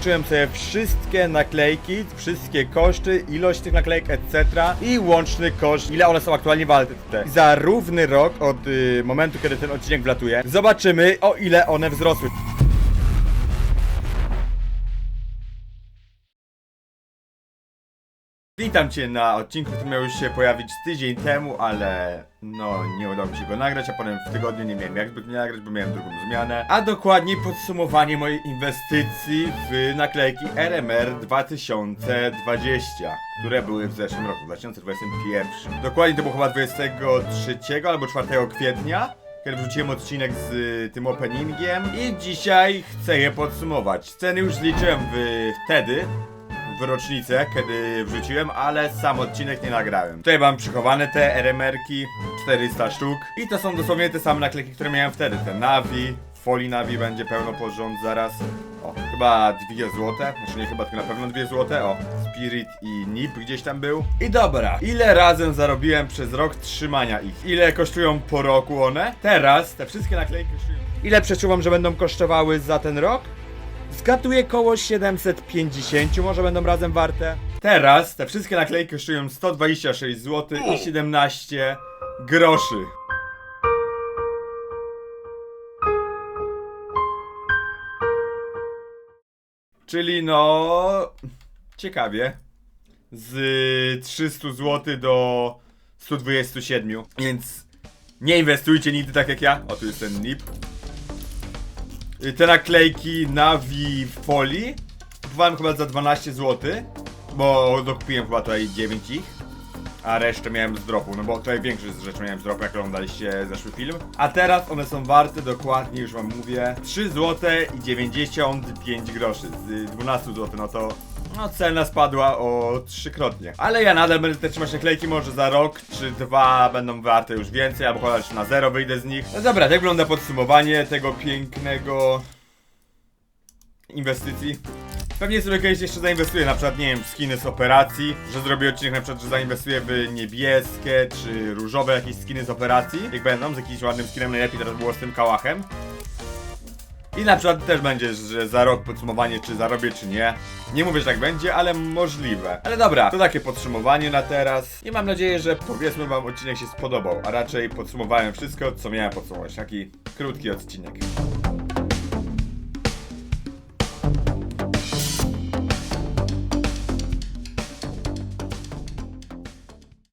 Policzyłem sobie wszystkie naklejki, wszystkie koszty, ilość tych naklejek, etc. I łączny koszt, ile one są aktualnie warte. Za równy rok od y, momentu, kiedy ten odcinek wlatuje, zobaczymy o ile one wzrosły. Witam Cię na odcinku, który miał już się pojawić tydzień temu, ale no nie udało mi się go nagrać, a potem w tygodniu nie miałem jak zbyt nagrać, bo miałem drugą zmianę. A dokładniej podsumowanie mojej inwestycji w naklejki RMR 2020, które były w zeszłym roku, 2021. Dokładnie to było chyba 23 albo 4 kwietnia. Kiedy wrzuciłem odcinek z y, tym openingiem i dzisiaj chcę je podsumować. Ceny już liczyłem wtedy, w rocznicę, kiedy wrzuciłem, ale sam odcinek nie nagrałem. Tutaj mam przychowane te RMR-ki, 400 sztuk. I to są dosłownie te same naklejki, które miałem wtedy. Te Navi, folii Navi będzie pełno porząd zaraz. O, chyba 2 złote, znaczy nie chyba, tylko na pewno 2 złote. O, Spirit i Nip gdzieś tam był. I dobra, ile razem zarobiłem przez rok trzymania ich? Ile kosztują po roku one? Teraz te wszystkie naklejki kosztują... Ile przeczuwam, że będą kosztowały za ten rok? Zgaduję koło 750, może będą razem warte. Teraz te wszystkie naklejki kosztują 126 zł i 17 groszy. Czyli no... Ciekawie. Z 300 zł do 127. Więc nie inwestujcie nigdy tak jak ja. O, tu jest ten NIP. Y, te naklejki Navi w folii kupowałem chyba za 12 zł, bo dokupiłem chyba tutaj 9 ich, a resztę miałem z dropu, no bo tutaj większość z rzeczy miałem z dropu, jak oglądaliście zeszły film. A teraz one są warte dokładnie, już wam mówię, 3 zł i 95 groszy, z 12 zł, no to no cena spadła o trzykrotnie. Ale ja nadal będę te trzymać naklejki, może za rok czy dwa będą warte już więcej, albo chociaż na zero wyjdę z nich. No dobra, tak wygląda podsumowanie tego pięknego inwestycji. Pewnie sobie kiedyś jeszcze zainwestuję, na przykład, nie wiem, w skiny z operacji, że zrobię odcinek na przykład, że zainwestuję w niebieskie czy różowe jakieś skiny z operacji, jak będą, z jakimś ładnym skinem, najlepiej teraz było z tym kałachem. I na przykład też będzie, że za rok podsumowanie, czy zarobię, czy nie. Nie mówię, że tak będzie, ale możliwe. Ale dobra, to takie podsumowanie na teraz. I mam nadzieję, że powiedzmy wam odcinek się spodobał, a raczej podsumowałem wszystko, co miałem podsumować. Taki krótki odcinek.